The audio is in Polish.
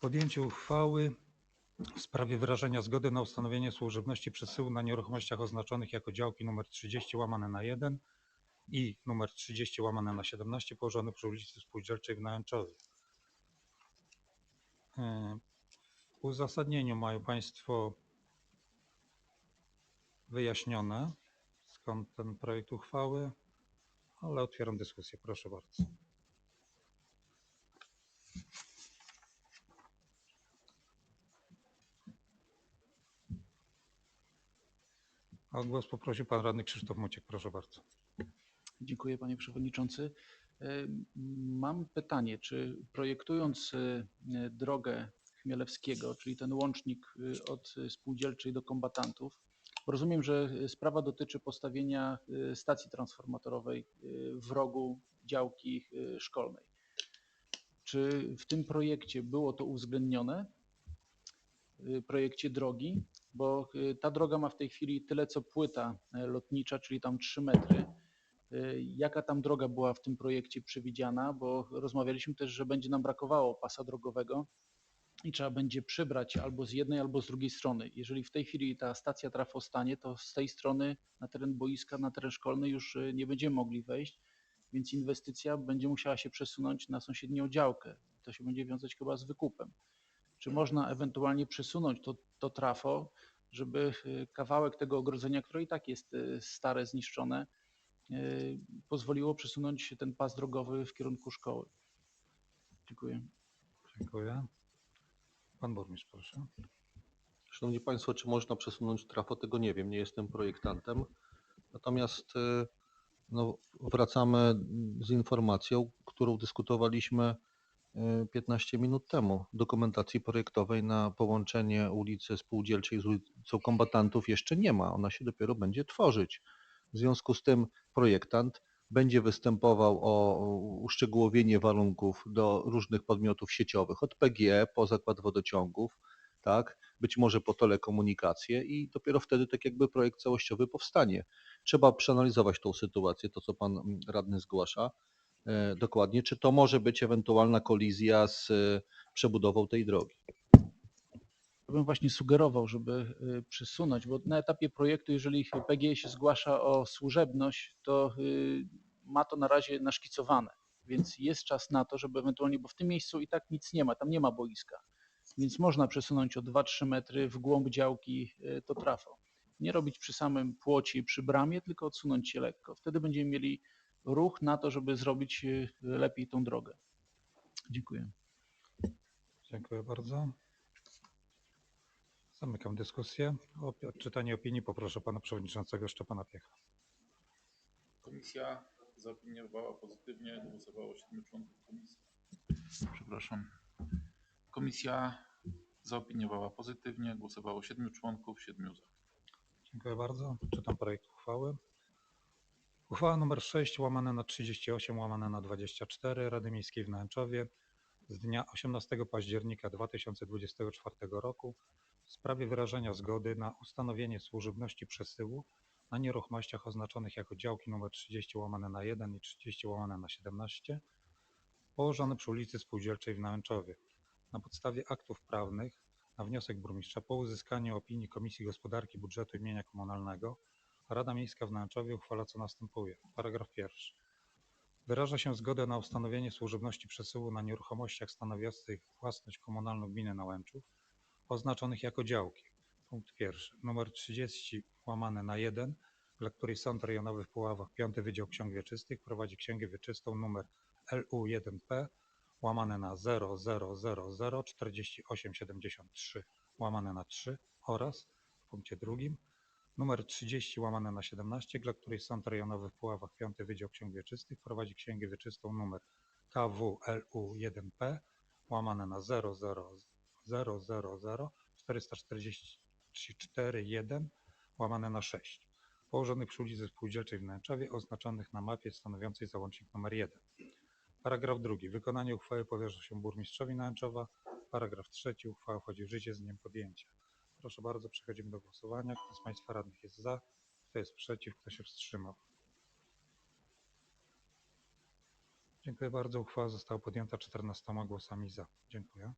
Podjęcie uchwały w sprawie wyrażenia zgody na ustanowienie służebności przesyłu na nieruchomościach oznaczonych jako działki nr 30 łamane na 1 i nr 30 łamane na 17 położonych przy ulicy Spółdzielczej w Nałęczowie. E, W uzasadnieniu mają Państwo wyjaśnione, skąd ten projekt uchwały, ale otwieram dyskusję. Proszę bardzo. O głos poprosił Pan Radny Krzysztof Mociek. Proszę bardzo. Dziękuję panie przewodniczący. E, Mam pytanie, czy projektując e, drogę Chmielewskiego, czyli ten łącznik e, od spółdzielczej do kombatantów, rozumiem, że sprawa dotyczy postawienia stacji transformatorowej w rogu działki szkolnej. Czy w tym projekcie było to uwzględnione? E, projekcie drogi, bo e, ta droga ma w tej chwili tyle co płyta e, lotnicza, czyli tam 3 metry. Y, Jaka tam droga była w tym projekcie przewidziana, bo rozmawialiśmy też, że będzie nam brakowało pasa drogowego i trzeba będzie przybrać albo z jednej, albo z drugiej strony. Jeżeli w tej chwili ta stacja trafo stanie, to z tej strony na teren boiska, na teren szkolny już y, nie będziemy mogli wejść, więc inwestycja będzie musiała się przesunąć na sąsiednią działkę. To się będzie wiązać chyba z wykupem. Czy można ewentualnie przesunąć to, to trafo, żeby y, kawałek tego ogrodzenia, które i tak jest y, stare, zniszczone, y, pozwoliło przesunąć ten pas drogowy w kierunku szkoły. Dziękuję. Dziękuję. Pan burmistrz, proszę. Szanowni Państwo, czy można przesunąć trafo? Tego nie wiem, nie jestem projektantem. Natomiast no, wracamy z informacją, którą dyskutowaliśmy 15 minut temu. Dokumentacji projektowej na połączenie ulicy Spółdzielczej z ulicą Kombatantów jeszcze nie ma. Ona się dopiero będzie tworzyć. W związku z tym projektant będzie występował o uszczegółowienie warunków do różnych podmiotów sieciowych, od PGE po zakład wodociągów, tak, być może po telekomunikację i dopiero wtedy tak jakby projekt całościowy powstanie. Trzeba przeanalizować tą sytuację, to co pan radny zgłasza dokładnie, czy to może być ewentualna kolizja z e, przebudową tej drogi. Ja bym właśnie sugerował, żeby y, przesunąć, bo na etapie projektu, jeżeli PGE się zgłasza o służebność, to ma to na razie naszkicowane, więc jest czas na to, żeby ewentualnie, bo w tym miejscu i tak nic nie ma, tam nie ma boiska, więc można przesunąć o 2-3 metry w głąb działki to trafo. Nie robić przy samym płocie, przy bramie, tylko odsunąć się lekko. Wtedy będziemy mieli ruch na to, żeby zrobić y, lepiej tą drogę. Dziękuję. Dziękuję bardzo. Zamykam dyskusję. O odczytanie opinii poproszę pana przewodniczącego Szczepana Piecha. Komisja zaopiniowała pozytywnie, głosowało 7 członków komisji. Przepraszam. Komisja zaopiniowała pozytywnie, głosowało 7 członków, 7 za. Dziękuję bardzo. Czytam projekt uchwały. Uchwała nr 6 łamane na 38 łamane na 24 Rady Miejskiej w Nałęczowie z dnia 18 października 2024 roku w sprawie wyrażenia zgody na ustanowienie służebności przesyłu na nieruchomościach oznaczonych jako działki nr 30 łamane na 1 i 30 łamane na 17 położone przy ulicy Spółdzielczej w Nałęczowie. Na podstawie aktów prawnych na wniosek burmistrza po uzyskaniu opinii Komisji Gospodarki Budżetu i Mienia Komunalnego Rada Miejska w Nałęczowie uchwala co następuje. Paragraf pierwszy. Wyraża się zgodę na ustanowienie służebności przesyłu na nieruchomościach stanowiących własność komunalną gminy Nałęczów oznaczonych jako działki. Punkt pierwszy. Numer 30 łamane na 1, dla której Sąd Rejonowy w Puławach 5 Wydział Ksiąg Wieczystych prowadzi księgę wieczystą numer LU1P łamane na 00004873 łamane na 3 oraz w punkcie drugim numer 30 łamane na 17, dla której Sąd Rejonowy w Puławach 5 Wydział Ksiąg Wieczystych prowadzi księgę wieczystą numer KWLU1P łamane na 0000444 1 łamane na 6 położonych przy ulicy Spółdzielczej w Nęczowie oznaczonych na mapie stanowiącej załącznik numer 1. Paragraf drugi. Wykonanie uchwały powierza się burmistrzowi Nęczowa. Paragraf trzeci. Uchwała wchodzi w życie z dniem podjęcia. Proszę bardzo, przechodzimy do głosowania. Kto z Państwa radnych jest za? Kto jest przeciw? Kto się wstrzymał? Dziękuję bardzo. Uchwała została podjęta 14 głosami za. Dziękuję.